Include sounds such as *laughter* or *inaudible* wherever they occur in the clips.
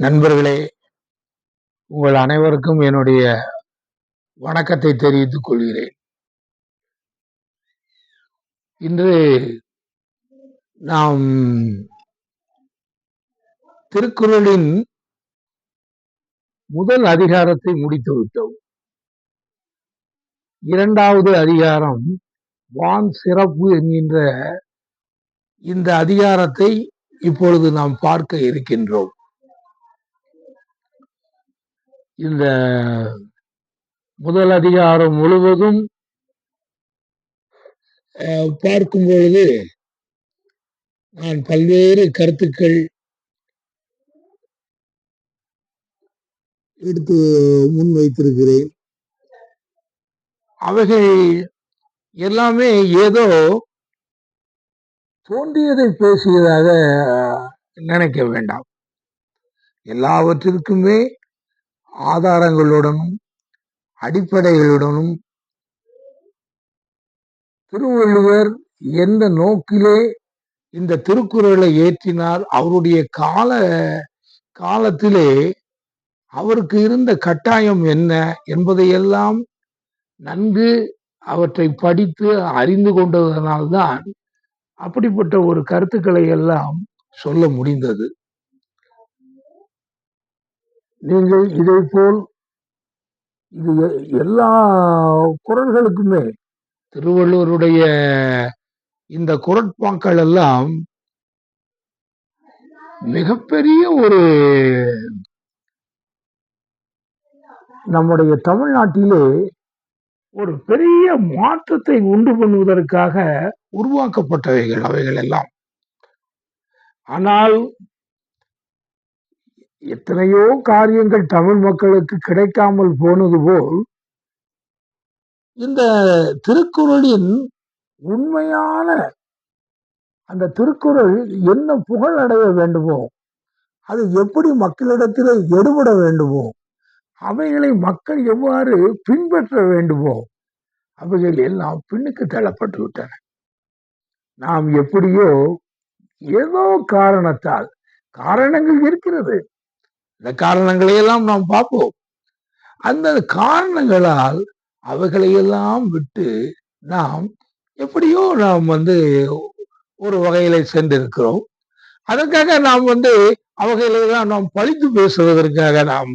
நண்பர்களே உங்கள் அனைவருக்கும் என்னுடைய வணக்கத்தை தெரிவித்துக் கொள்கிறேன். இன்று நாம் திருக்குறளின் முதல் அதிகாரத்தை முடித்து விட்டோம். இரண்டாவது அதிகாரம் வான் சிறப்பு என்கின்ற இந்த அதிகாரத்தை இப்பொழுது நாம் பார்க்க இருக்கின்றோம். இந்த முதல் அதிகாரம் முழுவதும் பார்க்கும் பொழுது நான் பல்வேறு கருத்துக்கள் எடுத்து முன் வைத்திருக்கிறேன். அவைகள் எல்லாமே ஏதோ தோன்றியதை பேசியதாக நினைக்க வேண்டாம். எல்லாவற்றிற்குமே ஆதாரங்களுடனும் அடிப்படைகளுடனும் திருவள்ளுவர் எந்த நோக்கிலே இந்த திருக்குறளை ஏற்றினார் அவருடைய கால காலத்திலே அவருக்கு இருந்த கட்டாயம் என்ன என்பதையெல்லாம் நன்கு அவற்றை படித்து அறிந்து கொண்டதனால்தான் அப்படிப்பட்ட ஒரு கருத்துக்களை எல்லாம் சொல்ல முடிந்தது. நீங்கள் இதை போல் இது எல்லா குரல்களுக்குமே திருவள்ளுவருடைய இந்த குரட்பாக்கள் எல்லாம் மிகப்பெரிய ஒரு நம்முடைய தமிழ்நாட்டிலே ஒரு பெரிய மாற்றத்தை உண்டு பண்ணுவதற்காக உருவாக்கப்பட்டவைகள் அவைகள் எல்லாம். ஆனால் எத்தனையோ காரியங்கள் தமிழ் மக்களுக்கு கிடைக்காமல் போனது போல் இந்த திருக்குறளின் உண்மையான அந்த திருக்குறள் என்ன புகழ் அடைய வேண்டுமோ அது எப்படி மக்களிடத்தில் எடுபட வேண்டுமோ அவைகளை மக்கள் எவ்வாறு பின்பற்ற வேண்டுமோ அவைகள் எல்லாம் பின்னுக்கு தள்ளப்பட்டு விட்டன. நாம் எப்படியோ ஏதோ காரணத்தால் காரணங்கள் இருக்கிறது. இந்த காரணங்களை எல்லாம் நாம் பார்ப்போம். அந்த காரணங்களால் அவைகளையெல்லாம் விட்டு நாம் எப்படியோ நாம் வந்து ஒரு வகையில சென்றிருக்கிறோம். அதற்காக நாம் வந்து அவைகளெல்லாம் நாம் பழித்து பேசுவதற்காக நாம்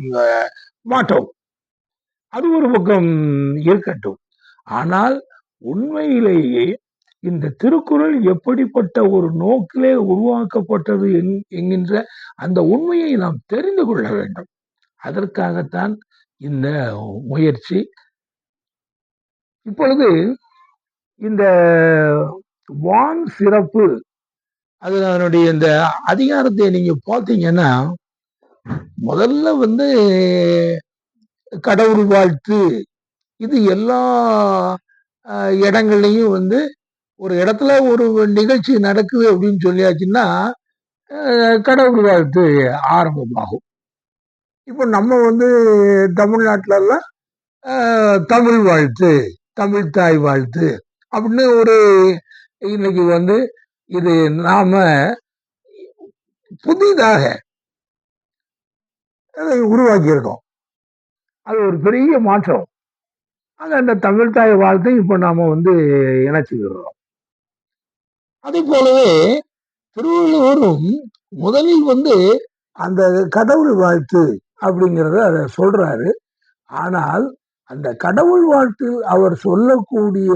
மாட்டோம். அது ஒரு பக்கம் இருக்கட்டும். ஆனால் உண்மையிலேயே இந்த திருக்குறள் எப்படிப்பட்ட ஒரு நோக்கிலே உருவாக்கப்பட்டது என்கின்ற அந்த உண்மையை நாம் தெரிந்து கொள்ள வேண்டும். அதற்காகத்தான் இந்த முயற்சி. இப்பொழுது இந்த வான் சிறப்பு அது அதனுடைய இந்த அதிகாரத்தை நீங்க பார்த்தீங்கன்னா முதல்ல வந்து கடவுள் வாழ்த்து இது எல்லா இடங்கள்லையும் வந்து ஒரு இடத்துல ஒரு நிகழ்ச்சி நடக்குது அப்படின்னு சொல்லியாச்சுன்னா கடவுள் வாழ்த்து ஆரம்பமாகும். இப்போ நம்ம வந்து தமிழ்நாட்டிலலாம் தமிழ் வாழ்த்து தமிழ் தாய் வாழ்த்து அப்படின்னு ஒரு இன்னைக்கு வந்து இது நாம புதிதாக அதை உருவாக்கியிருக்கோம். அது ஒரு பெரிய மாற்றம். அது அந்த தமிழ் வாழ்த்தையும் இப்போ நாம் வந்து இணைச்சிக்கிறோம் அதே போலவே திருவள்ளுவரும் முதலில் வந்து அந்த கடவுள் வாழ்த்து அப்படிங்கிறத அதை சொல்றாரு. ஆனால் அந்த கடவுள் வாழ்த்து அவர் சொல்லக்கூடிய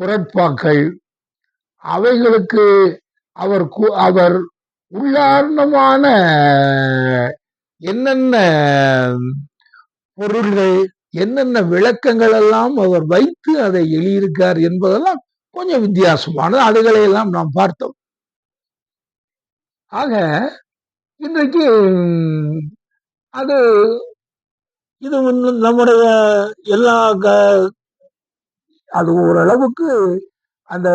குறைப்பாக்கள் அவைகளுக்கு அவர் அவர் உள்ளார்ந்தமான என்னென்ன பொருள்கள் என்னென்ன விளக்கங்கள் எல்லாம் அவர் வைத்து அதை எழுதியிருக்கார் என்பதெல்லாம் கொஞ்சம் வித்தியாசமானது அதுகளை எல்லாம் நாம் பார்த்தோம். ஆக இன்றைக்கு அது இது நம்முடைய எல்லா அது ஓரளவுக்கு அந்த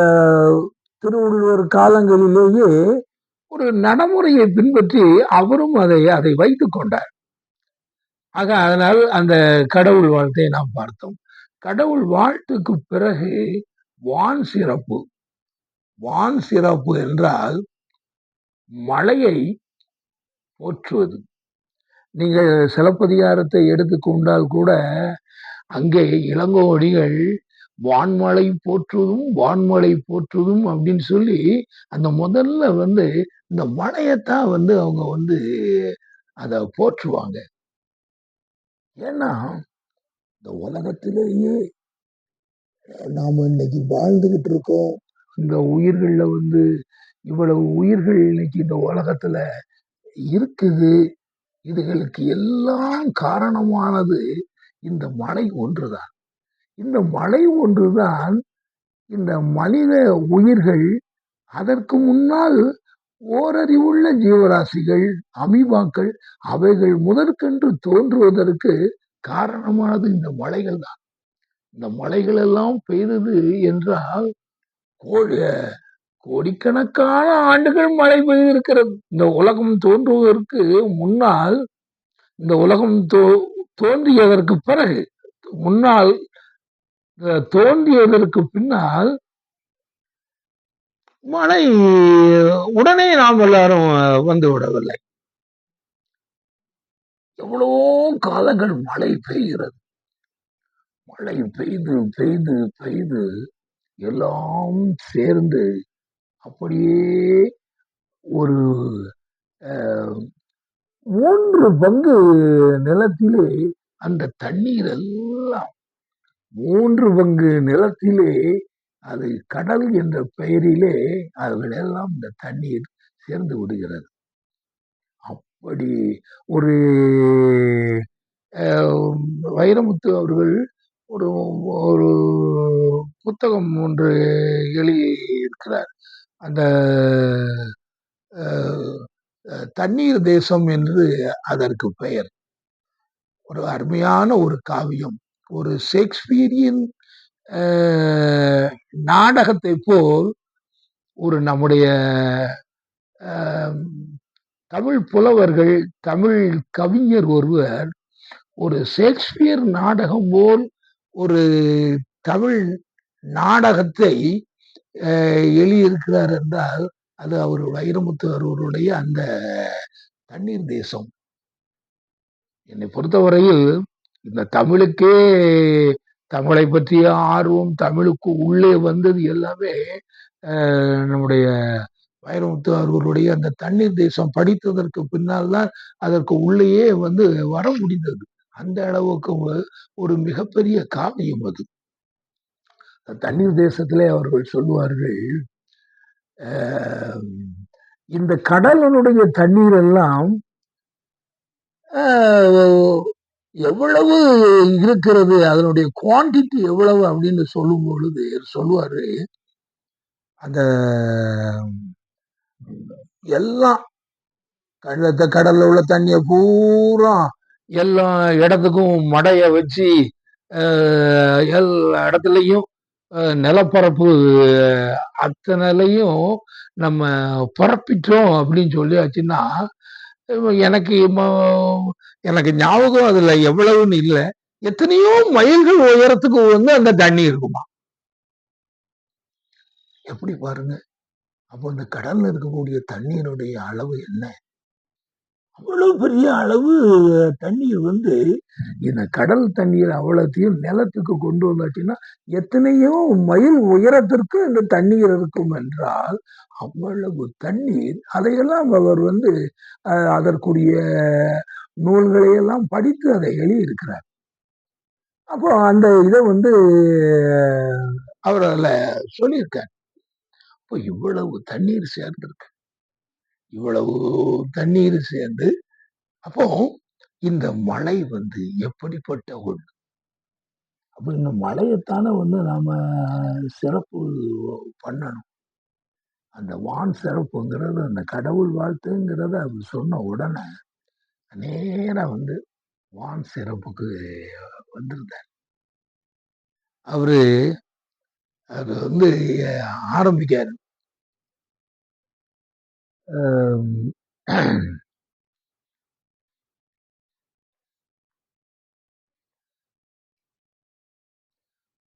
திருவள்ளுவர் காலங்களிலேயே ஒரு நடைமுறையை பின்பற்றி அவரும் அதை அதை வைத்துக் கொண்டார். ஆக அதனால் அந்த கடவுள் வாழ்த்தை நாம் பார்த்தோம். கடவுள் வாழ்த்துக்கு பிறகு வான் சிறப்பு. வான் சிறப்பு என்றால் மழையை போற்றுவது. நீங்கள் சிலப்பதிகாரத்தை எடுத்துக்கொண்டால் கூட அங்கே இளங்கோடிகள் வான்மலை போற்றுவதும் வான்மலை போற்றுவதும் அப்படின்னு சொல்லி அந்த முதல்ல வந்து இந்த மழையத்தான் வந்து அவங்க வந்து அதை போற்றுவாங்க. ஏன்னா இந்த உலகத்திலேயே நாம் இன்னைக்கு வாழ்ந்துகிட்டு இருக்கோம். இந்த உயிர்களில் வந்து இவ்வளவு உயிர்கள் இன்னைக்கு இந்த உலகத்துல இருக்குது. இதுகளுக்கு எல்லாம் காரணமானது இந்த மலை ஒன்றுதான். இந்த மலை ஒன்றுதான் இந்த மனித உயிர்கள் அதற்கு முன்னால் ஓரறிவுள்ள ஜீவராசிகள் அமீபாக்கள் அவைகள் முதற்கென்று தோன்றுவதற்கு காரணமானது இந்த மலைகள் தான் இந்த மழைகள் எல்லாம் பெய்தது என்றால் கோடிக்கணக்கான ஆண்டுகள் மழை பெய்திருக்கிறது. இந்த உலகம் தோன்றுவதற்கு முன்னால் இந்த உலகம் தோ தோன்றியதற்கு பிறகு முன்னால் தோன்றியதற்கு பின்னால் மழை உடனே நாம் எல்லாரும் வந்து விடவில்லை. எவ்வளவோ காலங்கள் மழை பெய்கிறது. மழை பெய்து பெய்து பெய்து எல்லாம் சேர்ந்து அப்படியே ஒரு மூன்று பங்கு நிலத்திலே அந்த தண்ணீர் எல்லாம் மூன்று பங்கு நிலத்திலே அது கடல் என்ற பெயரிலே அவர்களெல்லாம் இந்த தண்ணீர் சேர்ந்து விடுகிறது. அப்படி ஒரு வைரமுத்து அவர்கள் ஒரு ஒரு புத்தகம் ஒன்று எழுதியிருக்கிறார். அந்த தண்ணீர் தேசம் என்று அதற்கு பெயர். ஒரு அருமையான ஒரு காவியம். ஒரு ஷேக்ஸ்பியரின் நாடகத்தை போல் ஒரு நம்முடைய தமிழ் புலவர்கள் தமிழ் கவிஞர் ஒருவர் ஒரு ஷேக்ஸ்பியர் நாடகம் போல் ஒரு தமிழ் நாடகத்தை எழுதியிருக்கிறார் என்றால் அது அவர் வைரமுத்து அவர்களுடைய அந்த தண்ணீர் தேசம். என்னை பொறுத்தவரையில் இந்த தமிழுக்கே தமிழை பற்றிய ஆர்வம் தமிழுக்கு உள்ளே வந்தது எல்லாமே நம்முடைய வைரமுத்து அவர்களுடைய அந்த தண்ணீர் தேசம் படித்ததற்கு பின்னால் தான் அதற்கு உள்ளேயே வந்து வர முடிந்தது. அந்த அளவுக்கு ஒரு மிகப்பெரிய காவியம் அது. தண்ணீர் தேசத்திலே அவர்கள் சொல்லுவார்கள் இந்த கடலனுடைய தண்ணீர் எல்லாம் எவ்வளவு இருக்கிறது அதனுடைய குவான்டிட்டி எவ்வளவு அப்படின்னு சொல்லும் பொழுது சொல்லுவாரு அந்த எல்லாம் கடலத்தை கடல்ல உள்ள தண்ணியை பூரா எல்லா இடத்துக்கும் மடையை வச்சு எல்லா இடத்துலையும் நிலப்பரப்பு அத்தனைலையும் நம்ம பரப்பிட்டோம் அப்படின்னு சொல்லியாச்சுன்னா எனக்கு எனக்கு ஞாபகம் அதுல எவ்வளவுன்னு இல்லை. எத்தனையோ மைல்கள் உயரத்துக்கு வந்து அந்த தண்ணி இருக்குமா? எப்படி பாருங்க. அப்போ இந்த கடல்ல இருக்கக்கூடிய தண்ணீருடைய அளவு என்ன? அவ்வளவு பெரிய அளவு தண்ணீர் வந்து இந்த கடல் தண்ணீர் அவ்வளோத்தையும் நிலத்துக்கு கொண்டு வந்தாச்சுன்னா எத்தனையோ மைல் உயரத்திற்கு இந்த தண்ணீர் இருக்கும் என்றால் அவ்வளவு தண்ணீர் அதையெல்லாம் அவர் வந்து அதற்குரிய நூல்களையெல்லாம் படித்து அதை எழுதியிருக்கிறார். அப்போ அந்த இதை வந்து அவர் அதில் சொல்லியிருக்கார். இப்போ இவ்வளவு தண்ணீர் சேர்ந்திருக்கு. இவ்வளவு தண்ணீர் சேர்ந்து அப்போ இந்த மழை வந்து எப்படிப்பட்ட ஒன்று அப்போ இந்த மழையத்தானே வந்து நாம சிறப்பு பண்ணணும். அந்த வான் சிறப்புங்கிறது அந்த கடவுள் வாழ்த்துங்கிறத அவர் சொன்ன உடனே நேராக வந்து வான் சிறப்புக்கு வந்திருந்தார். அவரு அது வந்து ஆரம்பிக்காரு. Ehm, *clears throat*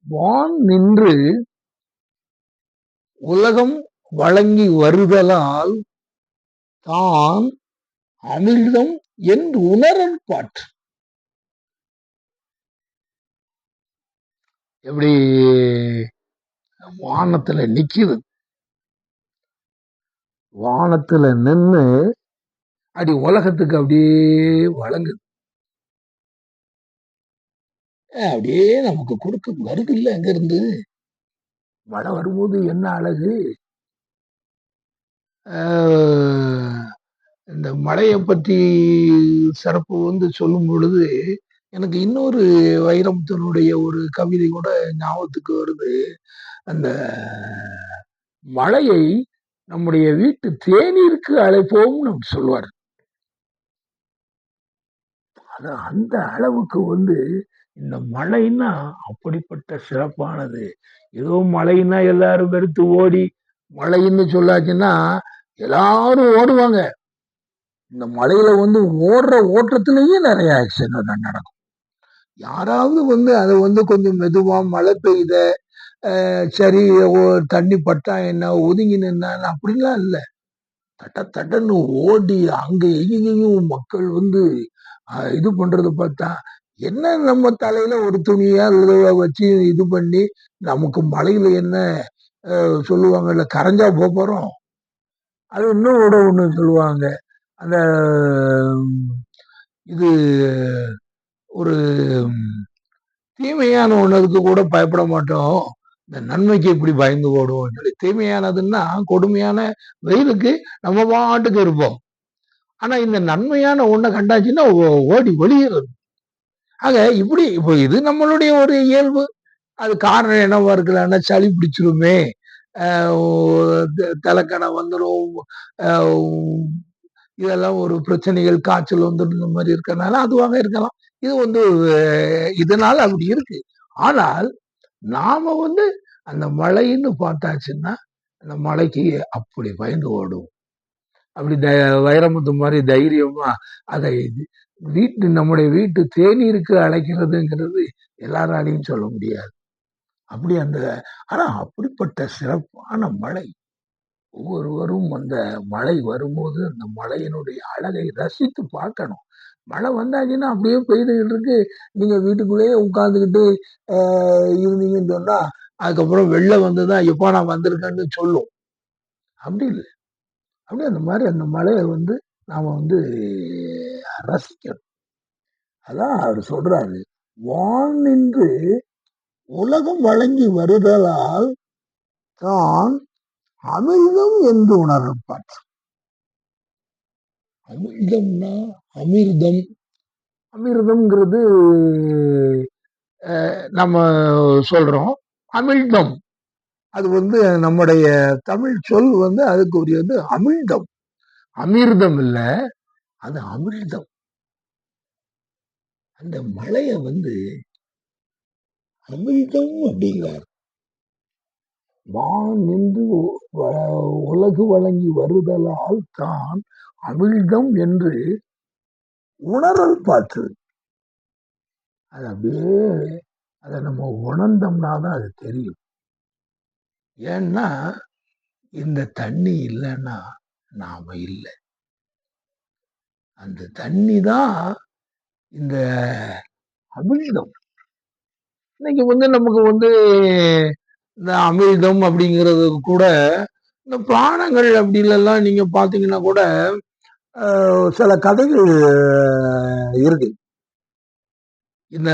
வான் நின்று உலகம் வழங்கி வருதலால் தான் அமிர்தம் என்று உணரல் பாற்று. எப்படி? வானத்துல நிக்கிறது வானத்துல நின்னு அடி உலகத்துக்கு அப்படியே வழங்குது. அப்படியே நமக்கு கொடுக்க வருது இல்ல அங்க இருந்து மழை வரும்போது என்ன அழகு? ஆஹ் இந்த மழையை பற்றி சிறப்பு வந்து சொல்லும் பொழுது எனக்கு இன்னொரு வைரமுத்தனுடைய ஒரு கவிதை கூட ஞாபகத்துக்கு வருது. அந்த மழையை நம்முடைய வீட்டு தேநீருக்கு அழைப்போம் நம்ம சொல்லுவார். அது அந்த அளவுக்கு வந்து இந்த மழைன்னா அப்படிப்பட்ட சிறப்பானது. ஏதோ மழைன்னா எல்லாரும் வெறுத்து ஓடி மழைன்னு சொல்லாச்சுன்னா எல்லாரும் ஓடுவாங்க. இந்த மலையில வந்து ஓடுற ஓட்டத்திலேயே நிறைய ஆக்சிடென்ட் நடக்கும். யாராவது வந்து அதை வந்து கொஞ்சம் மெதுவா மழை பெய்த சரி ஓ- தண்ணி பட்டா என்ன ஒதுங்கி நின்னான் அப்படிலாம் இல்லை. தட்ட தட்டன்னு ஓடி அங்கே எங்கேயும் மக்கள் வந்து இது பண்ணுறது பார்த்தா என்ன நம்ம தலையில் ஒரு துணியா இழுவ வச்சு இது பண்ணி நமக்கு மலையில் என்ன சொல்லுவாங்கல்ல கரைஞ்சா போகிறோம் அது இன்னும் கூட ஒன்று சொல்லுவாங்க. அந்த இது ஒரு தீமையான ஒன்றுக்கு கூட பயப்பட மாட்டோம். இந்த நன்மைக்கு எப்படி பயந்து ஓடுவோம் சொல்லி தீமையானதுன்னா கொடுமையான வெயிலுக்கு நம்ம பாட்டுக்கு இருப்போம். ஆனா இந்த நன்மையான ஒண்ணை கண்டாச்சுன்னா ஓ- ஓடி வரும் ஆக இப்படி இப்போ இது நம்மளுடைய ஒரு இயல்பு. அது காரணம் என்னவா இருக்கலாம்னா சளி பிடிச்சிருமே. ஆஹ் தலைக்கணை வந்துடும் இதெல்லாம் ஒரு பிரச்சனைகள் காய்ச்சல் வந்துடும் இந்த மாதிரி இருக்கறனால அதுவாக இருக்கலாம். இது வந்து இதனால அப்படி இருக்கு. ஆனால் நாம வந்து அந்த மழைன்னு பார்த்தாச்சுன்னா அந்த மழைக்கு அப்படி பயந்து ஓடும். அப்படி த வைரமுத்து மாதிரி தைரியமா அதை வீட்டு நம்முடைய வீட்டு தேநீருக்கு அழைக்கிறதுங்கிறது எல்லாராலையும் சொல்ல முடியாது. அப்படி அந்த ஆனா அப்படிப்பட்ட சிறப்பான மழை ஒவ்வொருவரும் அந்த மழை வரும்போது அந்த மழையினுடைய அழகை ரசித்து பார்க்கணும். மழை வந்தாச்சுன்னா அப்படியே பெய்துகிட்டு இருக்கு. நீங்க வீட்டுக்குள்ளேயே உட்காந்துக்கிட்டு இருந்தீங்கன்னு சொன்னா அதுக்கப்புறம் வெளில வந்துதான் எப்போ நான் வந்திருக்கேன்னு சொல்லும். அப்படி இல்லை. அப்படியே அந்த மாதிரி அந்த மழையை வந்து நாம வந்து ரசிக்கணும். அதான் அவர் சொல்றாரு. வான் நின்று உலகம் வழங்கி வருதலால் தான் அமிர்தம் என்று உணர்ப்பார் அமிர்தம்னா அமிர்தம். அமிர்தம்ங்கிறது நம்ம சொல்றோம். அமிழ்தம். அது வந்து நம்முடைய தமிழ் சொல் வந்து அதுக்கு உரியது அமிழ்தம். அமிர்தம் இல்ல அது அமிழ்தம். அந்த மலையை வந்து அமிழ்தம் அப்படிங்கிறார். வான் நின்று வ- உலகு வழங்கி வருதலால் தான் அமிழ்தம் என்று உணரல் பார்த்தது அது அப்படியே அதை நம்ம உணர்ந்தோம்னா தான் அது தெரியும். ஏன்னா இந்த தண்ணி இல்லைன்னா நாம இல்லை. அந்த தண்ணி தான் இந்த அமிழ்தம். இன்னைக்கு வந்து நமக்கு வந்து இந்த அமிழ்தம் அப்படிங்கிறது கூட இந்த பிராணங்கள் அப்படிலெல்லாம் நீங்க பாத்தீங்கன்னா கூட சில கதைகள் இருக்கு. இந்த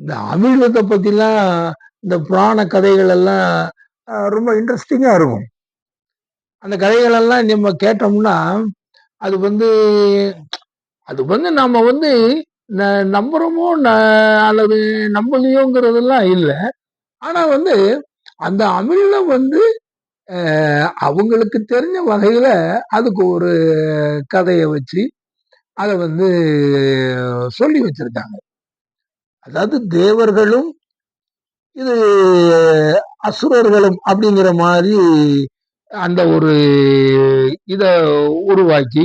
இந்த அமிழ்தத்தை பற்றிலாம் இந்த புராண கதைகள் எல்லாம் ரொம்ப இன்ட்ரெஸ்டிங்காக இருக்கும். அந்த கதைகளெல்லாம் நம்ம கேட்டோம்னா அது வந்து அது வந்து நம்ம வந்து ந- நம்புறோமோ ந- அல்லது நம்பலையோங்கிறதெல்லாம் இல்லை. ஆனால் வந்து அந்த அமிழ்தம் வந்து அவங்களுக்கு தெரிஞ்ச வகையில் அதுக்கு ஒரு கதையை வச்சு அதை வந்து சொல்லி வச்சிருக்காங்க. அதாவது தேவர்களும் இது அசுரர்களும் அப்படிங்கிற மாதிரி அந்த ஒரு இதை உருவாக்கி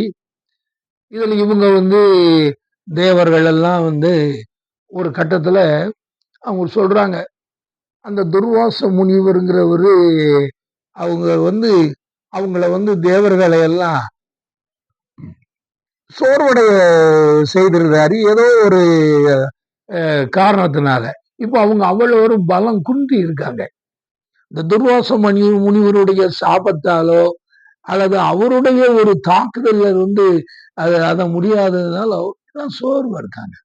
இதில் இவங்க வந்து தேவர்கள் எல்லாம் வந்து ஒரு கட்டத்தில் அவங்க சொல்கிறாங்க அந்த துர்வாச முனிவருங்கிறவர் அவங்க வந்து அவங்கள வந்து தேவர்களை எல்லாம் சோர்வடைய செய்திருந்தாரு. ஏதோ ஒரு காரணத்தினால. இப்போ அவங்க அவ்வளவு ஒரு பலம் குன்றி இருக்காங்க. இந்த துர்வாச மணி முனிவருடைய சாபத்தாலோ அல்லது அவருடைய ஒரு தாக்குதல்ல இருந்து அது அதை முடியாததுனால அவர்தான் சோர்வா இருக்காங்க.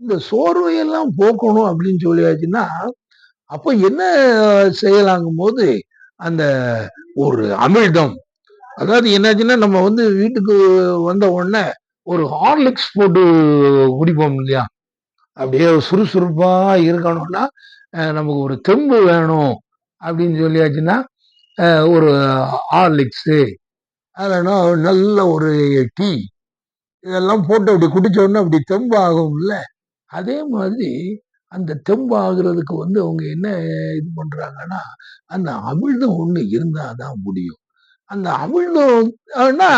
இந்த சோர்வை எல்லாம் போக்கணும் அப்படின்னு சொல்லியாச்சுன்னா அப்போ என்ன செய்யலாங்கும் போது அந்த ஒரு அமிழ்தம். அதாவது என்னாச்சுன்னா நம்ம வந்து வீட்டுக்கு வந்த உடனே ஒரு ஹார்லிக்ஸ் போட்டு குடிப்போம் இல்லையா? அப்படியே சுறுசுறுப்பா இருக்கணும்னா நமக்கு ஒரு தெம்பு வேணும் அப்படின்னு சொல்லியாச்சுன்னா ஒரு ஹார்லிக்ஸு இல்லைன்னா நல்ல ஒரு டீ இதெல்லாம் போட்டு அப்படி குடிச்ச உடனே அப்படி தெம்பு ஆகும்ல அதே மாதிரி அந்த தெம்பாகிறதுக்கு வந்து அவங்க என்ன இது பண்ணுறாங்கன்னா அந்த அமிழ்தம் இருந்தால் தான் முடியும். அந்த அமிழ்தம்னா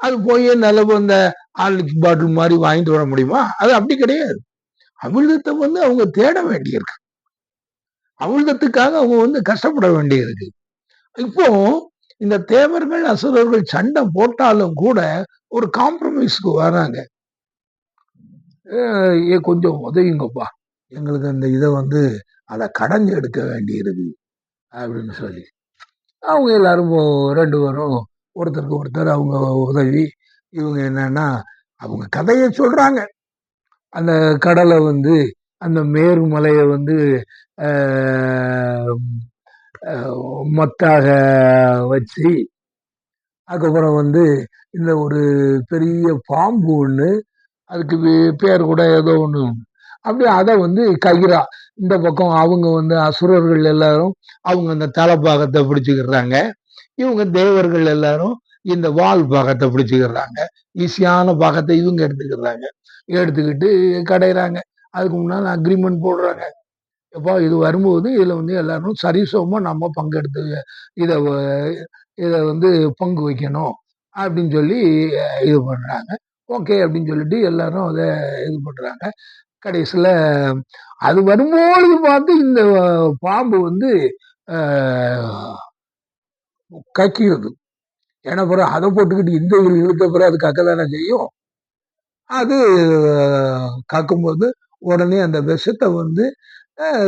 அது போய் நல்ல அந்த ஹார்லிக்ஸ் பாட்டில் மாதிரி வாங்கிட்டு வர முடியுமா? அது அப்படி கிடையாது. அமிழ்தத்தை வந்து அவங்க தேட வேண்டியிருக்கு. அமிழ்தத்துக்காக அவங்க வந்து கஷ்டப்பட வேண்டியிருக்கு. இப்போ இந்த தேவர்கள் அசுரர்கள் சண்டை போட்டாலும் கூட ஒரு காம்ப்ரமைஸ்க்கு வராங்க. ஏ கொஞ்சம் உதவிங்கப்பா எங்களுக்கு அந்த இதை வந்து அதை கடைஞ்சு எடுக்க வேண்டியிருக்கு அப்படின்னு சொல்லி. அவங்க எல்லாரும் ரெண்டு பேரும் ஒருத்தருக்கு ஒருத்தர் அவங்க உதவி இவங்க என்னன்னா அவங்க கதையை சொல்கிறாங்க அந்த கடலை வந்து அந்த மேருமலையை வந்து மொத்தாக மத்தாக வச்சு அதுக்கப்புறம் வந்து இந்த ஒரு பெரிய பாம்பு ஒன்று அதுக்கு பேர் கூட ஏதோ ஒன்று அப்படி அதை வந்து கயிறா. இந்த பக்கம் அவங்க வந்து அசுரர்கள் எல்லாரும் அவங்க அந்த தலைப்பாகத்தை பிடிச்சுக்கிறாங்க. இவங்க தேவர்கள் எல்லாரும் இந்த வால் பாகத்தை பிடிச்சுக்கிறாங்க. ஈஸியான பாகத்தை இவங்க எடுத்துக்கிறாங்க. எடுத்துக்கிட்டு கடையிறாங்க. அதுக்கு முன்னால் அக்ரிமெண்ட் போடுறாங்க. எப்போ இது வரும்போது இதில் வந்து எல்லாரும் சரிசமமாக நம்ம பங்கெடுத்து இதை இதை வந்து பங்கு வைக்கணும் அப்படின்னு சொல்லி இது பண்ணுறாங்க ஓகே அப்படின்னு சொல்லிட்டு எல்லாரும் அதை இது பண்ணுறாங்க கடைசியில் அது வரும்பொழுது பார்த்து இந்த பாம்பு வந்து கக்கிடுது ஏன்னா பிறகு அதை போட்டுக்கிட்டு இந்த இழு- இழுத்த பிறகு அது கக்க தானே செய்யும். அது கக்கும்போது உடனே அந்த விஷத்தை வந்து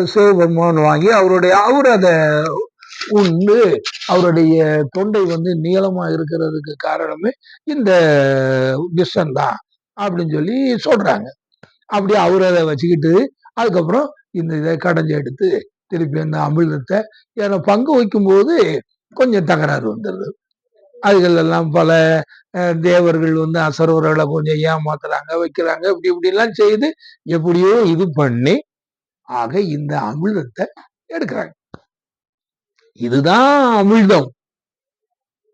சிவபெருமான் வாங்கி அவருடைய அவர் அதை உண்டு அவருடைய தொண்டை வந்து நீளமா இருக்கிறதுக்கு காரணமே இந்த விஷந்தான் அப்படின்னு சொல்லி சொல்றாங்க. அப்படி அவர் அதை வச்சுக்கிட்டு அதுக்கப்புறம் இந்த இதை கடைஞ்சி எடுத்து திருப்பி அந்த அமிர்தத்தை ஏன்னா பங்கு வைக்கும்போது கொஞ்சம் தகராறு வந்துடுது. அதுகளெல்லாம் பல தேவர்கள் வந்து அசரவர்களை கொஞ்சம் ஏமாத்துறாங்க வைக்கிறாங்க இப்படி இப்படிலாம் செய்து எப்படியோ இது பண்ணி ஆக இந்த அமிர்தத்தை எடுக்கிறாங்க. இதுதான் அமிழ்தம்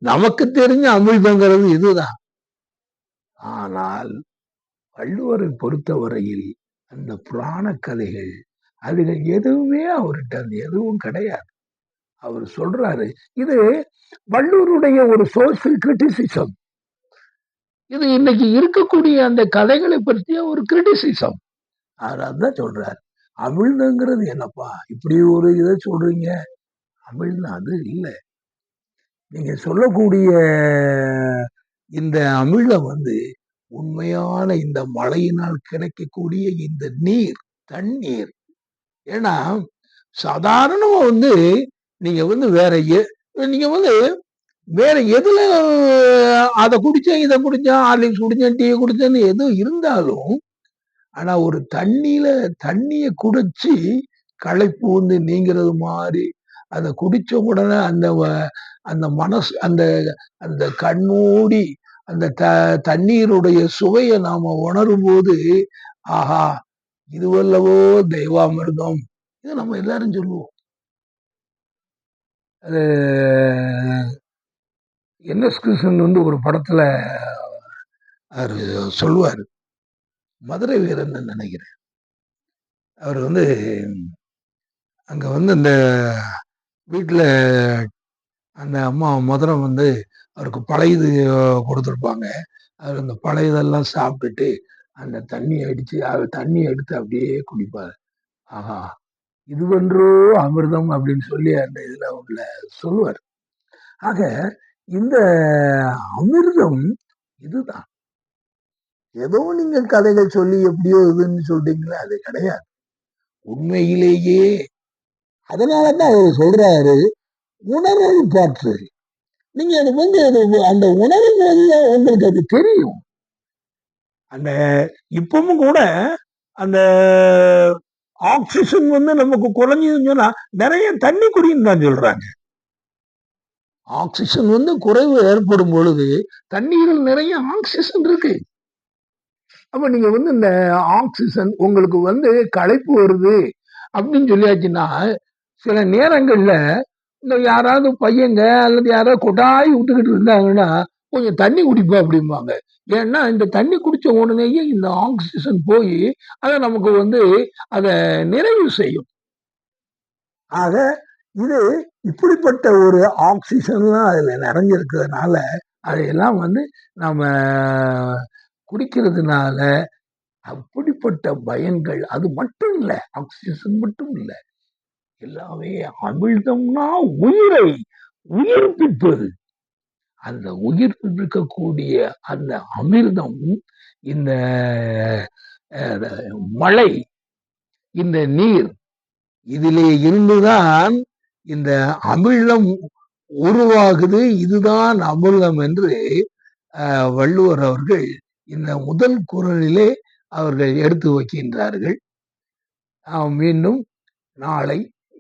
நமக்கு தெரிஞ்ச அமிழ்தங்கிறது இதுதான். ஆனால் வள்ளுவரை பொறுத்தவரையில் அந்த புராண கதைகள் அதுகள் எதுவுமே அவர்கிட்ட அந்த எதுவும் கிடையாது. அவர் சொல்றாரு இது வள்ளுவருடைய ஒரு சோசியல் கிரிட்டிசிசம் இது இன்னைக்கு இருக்கக்கூடிய அந்த கதைகளை பற்றிய ஒரு கிரிட்டிசிசம் அதான் சொல்றாரு அமிழ்தங்கிறது என்னப்பா இப்படி ஒரு இதை சொல்றீங்க? அமிழ்தம் அது இல்லை. நீங்க சொல்லக்கூடிய இந்த அமிழ்தம் வந்து உண்மையான இந்த மழையினால் கிடைக்கக்கூடிய இந்த நீர் தண்ணீர். ஏன்னா சாதாரணமா வந்து நீங்க வந்து வேற நீங்க வந்து வேற எதுல அதை குடிச்சேன் இதை குடிச்சேன் ஹார்லிக்ஸ் குடிச்சேன் டீ குடிச்சேன்னு எதுவும் இருந்தாலும் ஆனா ஒரு தண்ணியில தண்ணிய குடிச்சு களைப்பு வந்து நீங்கிறது மாதிரி அதை குடிச்ச உடனே அந்த வ- அந்த மனசு அந்த அந்த கண்மூடி அந்த த தண்ணீருடைய சுவையை நாம உணரும் போது ஆஹா இதுவல்லவோ தெய்வாமிர்தம் இது நம்ம எல்லாரும் சொல்லுவோம். அது என்எஸ் கிருஷ்ணன் வந்து ஒரு படத்துல அவர் சொல்லுவார். மதுரை வீரன் நினைக்கிறேன். அவர் வந்து அங்க வந்து அந்த வீட்டில் அந்த அம்மா மதுரம் வந்து அவருக்கு பழையது கொடுத்துருப்பாங்க. அவர் அந்த பழையதெல்லாம் சாப்பிட்டுட்டு அந்த தண்ணி அடித்து அவர் தண்ணி எடுத்து அப்படியே குடிப்பார். ஆஹா. இதுவென்றோ அமிர்தம் அப்படின்னு சொல்லி அந்த இதில் உள்ள சொல்லுவார். ஆக இந்த அமிர்தம் இதுதான். ஏதோ நீங்க கதைகள் சொல்லி எப்படியோ இதுன்னு சொல்றீங்களே அது கிடையாது. உண்மையிலேயே. அதனாலதான் அவர் சொல்றாரு உணர்வு பாற்று நீங்க அது வந்து அந்த உணர்வு வந்து உங்களுக்கு அது தெரியும். அந்த இப்பவும் கூட அந்த ஆக்சிஜன் வந்து நமக்கு குறைஞ்சதுன்னு சொன்னா நிறைய தண்ணி குடின்னு தான் சொல்றாங்க. ஆக்சிஜன் வந்து குறைவு ஏற்படும் பொழுது தண்ணீரில் நிறைய ஆக்சிஜன் இருக்கு. அப்ப நீங்க வந்து இந்த ஆக்சிஜன் உங்களுக்கு வந்து களைப்பு வருது அப்படின்னு சொல்லியாச்சுன்னா சில நேரங்கள்ல இந்த யாராவது பையங்க அல்லது யாராவது கொட்டாய் விட்டுக்கிட்டு இருந்தாங்கன்னா கொஞ்சம் தண்ணி குடிப்போம் அப்படிம்பாங்க. ஏன்னா இந்த தண்ணி குடிச்ச உடனேயே இந்த ஆக்சிஜன் போய் அதை நமக்கு வந்து அதை நிறைவு செய்யும். ஆக இது இப்படிப்பட்ட ஒரு ஆக்சிஜன்லாம் அதில் நிறைஞ்சிருக்கிறதுனால அதையெல்லாம் வந்து நம்ம குடிக்கிறதுனால அப்படிப்பட்ட பயன்கள் அது மட்டும் இல்லை ஆக்சிஜன் மட்டும் இல்லை. எல்லாமே அமிழ்தம்னா உயிரை உயிர்ப்பிப்பது. அந்த உயிர் இருக்கக்கூடிய அந்த அமிர்தம் இந்த மழை இந்த நீர் இதிலே இருந்துதான் இந்த அமிழ்தம் உருவாகுது. இதுதான் அமிர்தம் என்று அஹ், வள்ளுவர் அவர்கள் இந்த முதல் குரலிலே அவர்கள் எடுத்து வைக்கின்றார்கள். மீண்டும் நாளை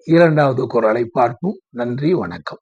இரண்டாவது குரலை பார்ப்போம். நன்றி வணக்கம்.